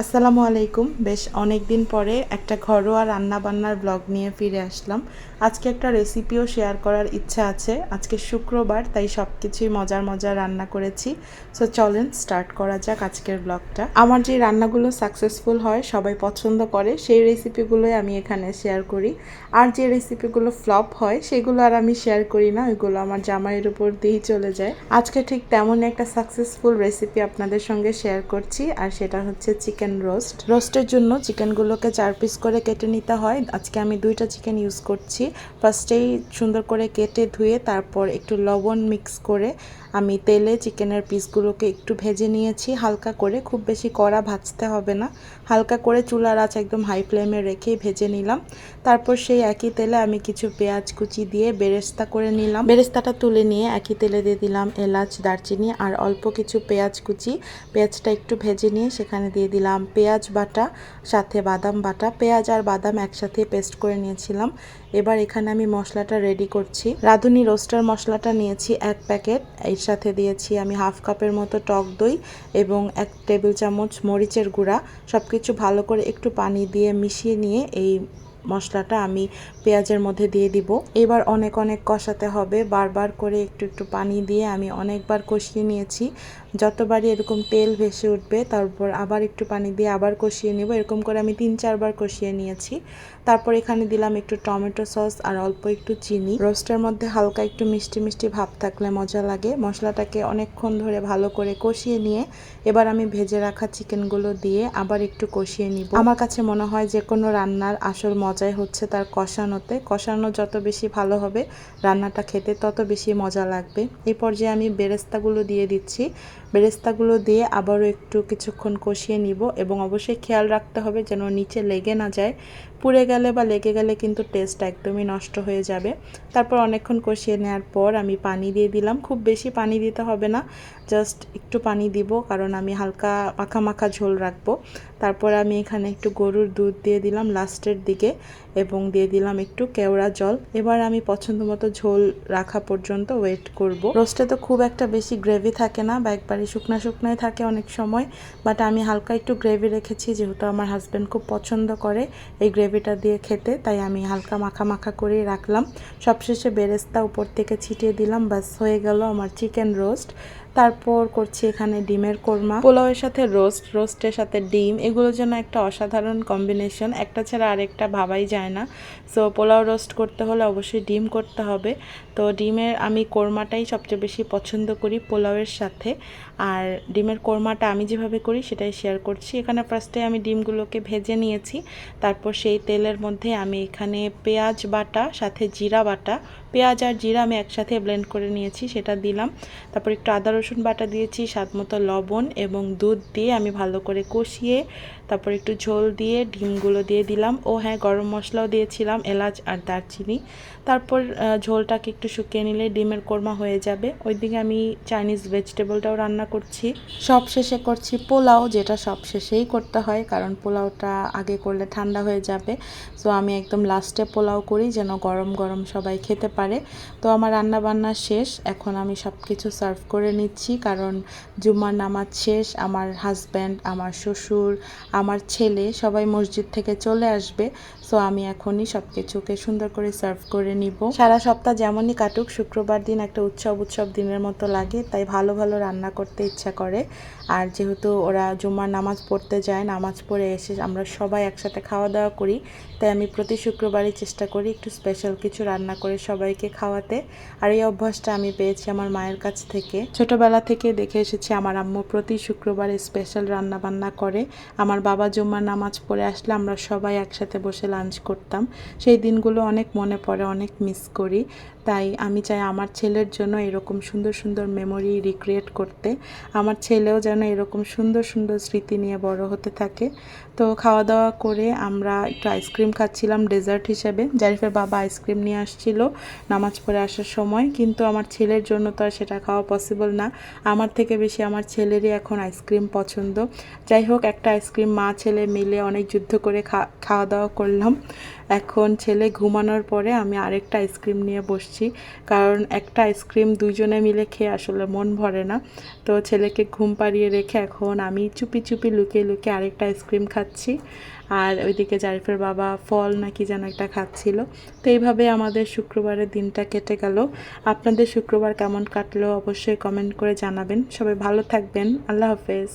আসসালামু আলাইকুম। বেশ অনেক দিন পরে একটা ঘরোয়া রান্না বান্নার ব্লগ নিয়ে ফিরে আসলাম। আজকে একটা রেসিপিও শেয়ার করার ইচ্ছা আছে। আজকে শুক্রবার, তাই সব কিছুই মজার মজার রান্না করেছি। সো চলেন স্টার্ট করা যাক আজকের ব্লগটা আমার যে রান্নাগুলো সাকসেসফুল হয়, সবাই পছন্দ করে, সেই রেসিপিগুলোই আমি এখানে শেয়ার করি। আর যে রেসিপিগুলো ফ্লপ হয়, সেগুলো আর আমি শেয়ার করি না, ওইগুলো আমার জামাইয়ের উপর দিয়েই চলে যায়। আজকে ঠিক তেমনই একটা সাকসেসফুল রেসিপি আপনাদের সঙ্গে শেয়ার করছি, আর সেটা হচ্ছে চিকেন রোস্ট। রোস্টের জন্য চিকেনগুলোকে চার পিস করে কেটে নিতে হয়। আজকে আমি দুইটা চিকেন ইউজ করছি। ফার্স্টেই সুন্দর করে কেটে ধুয়ে তারপর একটু লবণ মিক্স করে আমি তেলে চিকেনের পিসগুলোকে একটু ভেজে নিয়েছি। হালকা করে, খুব বেশি কড়া ভাজতে হবে না। হালকা করে চুলার আঁচ একদম হাই ফ্লেমে রেখেই ভেজে নিলাম। তারপর সেই একই তেলে আমি কিছু পেঁয়াজ কুচি দিয়ে বেরেস্তা করে নিলাম। বেরেস্তাটা তুলে নিয়ে একই তেলে দিয়ে দিলাম এলাচ, দারচিনি আর অল্প কিছু পেঁয়াজ কুচি। পেঁয়াজটা একটু ভেজে নিয়ে সেখানে দিয়ে দিলাম পেঁয়াজ বাটা, সাথে বাদাম বাটা। পেঁয়াজ আর বাদাম একসাথে পেস্ট করে নিয়েছিলাম। এবার এখানে আমি মশলাটা রেডি করছি। রাঁধুনি রোস্টার মশলাটা নিয়েছি এক প্যাকেট এর সাথে দিয়েছি আমি হাফ কাপের মতো টক দই এবং এক টেবিল চামচ মরিচের গুঁড়া। সব কিছু ভালো করে একটু পানি দিয়ে মিশিয়ে নিয়ে এই মশলাটা আমি পেঁয়াজের মধ্যে দিয়ে দিব। এবার অনেক অনেক কষাতে হবে। বারবার করে একটু একটু পানি দিয়ে আমি অনেকবার কষিয়ে নিয়েছি। যতবারই এরকম তেল ভেসে উঠবে, তারপর আবার একটু পানি দিয়ে আবার কষিয়ে নেব। এরকম করে আমি তিন, চারবার কষিয়ে নিয়েছি। তারপর এখানে দিলাম একটু টমেটো সস আর অল্প একটু চিনি। রোস্টের মধ্যে হালকা একটু মিষ্টি মিষ্টি ভাব থাকলে মজা লাগে। মশলাটাকে অনেকক্ষণ ধরে ভালো করে কষিয়ে নিয়ে এবার আমি ভেজে রাখা চিকেনগুলো দিয়ে আবার একটু কষিয়ে নিব। আমার কাছে মনে হয় যে কোনো রান্নার আসল মজাই হচ্ছে তার কষানোতে। কষানো যত বেশি ভালো হবে, রান্নাটা খেতে তত বেশি মজা লাগবে। এই পর্যায়ে আমি বেরেস্তাগুলো দিয়ে দিচ্ছি। বেরেস্তাগুলো দিয়ে আবারও একটু কিছুক্ষণ কষিয়ে নিব এবং অবশ্যই খেয়াল রাখতে হবে যেন নিচে লেগে না যায়। পুড়ে গেলে বা লেগে গেলে কিন্তু টেস্ট একদমই নষ্ট হয়ে যাবে। তারপর অনেকক্ষণ কষিয়ে নেওয়ার পর আমি পানি দিয়ে দিলাম। খুব বেশি পানি দিতে হবে না জাস্ট একটু পানি দিব কারণ আমি হালকা মাখা মাখা ঝোল রাখব। তারপর আমি এখানে একটু গরুর দুধ দিয়ে দিলাম লাস্টের দিকে এবং দিয়ে দিলাম একটু কেওড়া জল। এবার আমি পছন্দ মতো ঝোল রাখা পর্যন্ত ওয়েট করব। রোস্টে তো খুব একটা বেশি গ্রেভি থাকে না বা একবারে শুকনা শুকনাই থাকে অনেক সময় বাট আমি হালকা একটু গ্রেভি রেখেছি যেহেতু আমার হাজব্যান্ড খুব পছন্দ করে এই গ্রেভিটা দিয়ে খেতে, তাই আমি হালকা মাখা মাখা করে রাখলাম। সবশেষে বেরেস্তা উপর থেকে ছিটিয়ে দিলাম বাস হয়ে গেল আমার চিকেন রোস্ট তারপর করছি এখানে ডিমের কোরমা। পোলাওয়ের সাথে রোস্ট, রোস্টের সাথে ডিম এগুলো যেন একটা অসাধারণ কম্বিনেশন একটা ছাড়া আরেকটা ভাবাই যায় না। সো পোলাও রোস্ট করতে হলে অবশ্যই ডিম করতে হবে। তো ডিমের, আমি কোরমাটাই সবচেয়ে বেশি পছন্দ করি পোলাওয়ের সাথে। আর ডিমের কোরমাটা আমি যেভাবে করি সেটাই শেয়ার করছি। এখানে ফার্স্টে আমি ডিমগুলোকে ভেজে নিয়েছি। তারপর সেই তেলের মধ্যে আমি এখানে পেঁয়াজ বাটা, সাথে জিরা বাটা। পেঁয়াজ আর জিরা আমি একসাথে ব্লেন্ড করে নিয়েছি, সেটা দিলাম। তারপর একটু আদা রসুন বাটা দিয়েছি স্বাদ মতো লবণ এবং দুধ দিয়ে আমি ভালো করে কষিয়ে তারপর একটু ঝোল দিয়ে ডিমগুলো দিয়ে দিলাম। ও হ্যাঁ গরম মশলাও দিয়েছিলাম, এলাচ আর দারচিনি। তারপর ঝোলটাকে একটু শুকিয়ে নিলে ডিমের কোরমা হয়ে যাবে। ওইদিকে আমি চাইনিজ ভেজিটেবলটাও রান্না করছি। সব শেষে করছি পোলাও, যেটা সব শেষেই করতে হয়, কারণ পোলাওটা আগে করলে ঠান্ডা হয়ে যাবে। তো আমি একদম লাস্টে পোলাও করি, যেন গরম গরম সবাই খেতে পারে। তো আমার রান্না বান্না শেষ। এখন আমি সব কিছু সার্ভ করে নিচ্ছি, কারণ জুম্মার নামাজ শেষ। আমার হাজব্যান্ড, আমার শ্বশুর আমার ছেলে সবাই মসজিদ থেকে চলে আসবে সো আমি এখনই সব কিছুকে সুন্দর করে সার্ভ করে নিব। সারা সপ্তাহ যেমনই কাটুক, শুক্রবার দিন একটা উৎসব উৎসব দিনের মতো লাগে, তাই ভালো ভালো রান্না করতে ইচ্ছা করে। আর যেহেতু ওরা জুম্মার নামাজ পড়তে যায়, নামাজ পড়ে এসে আমরা সবাই একসাথে খাওয়া দাওয়া করি, তাই আমি প্রতি শুক্রবারই চেষ্টা করি একটু স্পেশাল কিছু রান্না করে সবাইকে খাওয়াতে। আর এই অভ্যাসটা আমি পেয়েছি আমার মায়ের কাছ থেকে। ছোটবেলা থেকে দেখে এসেছি আমার আম্মু প্রতি শুক্রবারে স্পেশাল রান্না বান্না করে, আমার বাবা জুম্মার নামাজ পড়ে আসলে আমরা সবাই একসাথে বসে লাঞ্চ করতাম। সেই দিনগুলো অনেক মনে পড়ে, অনেক মিস করি। তাই আমি চাই আমার ছেলের জন্য এরকম সুন্দর সুন্দর মেমোরি রিক্রিয়েট করতে। আমার ছেলেও যেন এরকম সুন্দর সুন্দর স্মৃতি নিয়ে বড় হতে থাকে। তো খাওয়া দাওয়া করে আমরা একটু আইসক্রিম খাচ্ছিলাম ডেজার্ট হিসেবে। জারিফের বাবা আইসক্রিম নিয়ে আসছিল নামাজ পড়ে আসার সময়। কিন্তু আমার ছেলের জন্য তো আর সেটা খাওয়া পসিবল না। আমার থেকে বেশি আমার ছেলেরই এখন আইসক্রিম পছন্দ। যাই হোক, একটা আইসক্রিম মা, ছেলে মিলে অনেক যুদ্ধ করে খাওয়া দাওয়া করলাম। এখন ছেলে ঘুমানোর পরে আমি আরেকটা আইসক্রিম নিয়ে বসছি। কারণ একটা আইসক্রিম দুজনে মিলে খেয়ে আসলে মন ভরে না। তো ছেলেকে ঘুম পাড়িয়ে রেখে এখন আমি চুপি চুপি লুকিয়ে লুকিয়ে আরেকটা আইসক্রিম খাচ্ছি। আর ওইদিকে জারিফের বাবা ফল নাকি যেন একটা খাচ্ছিল। তো এইভাবে আমাদের শুক্রবারের দিনটা কেটে গেল। আপনাদের শুক্রবার কেমন কাটলো অবশ্যই কমেন্ট করে জানাবেন। সবাই ভালো থাকবেন। আল্লাহ হাফেজ।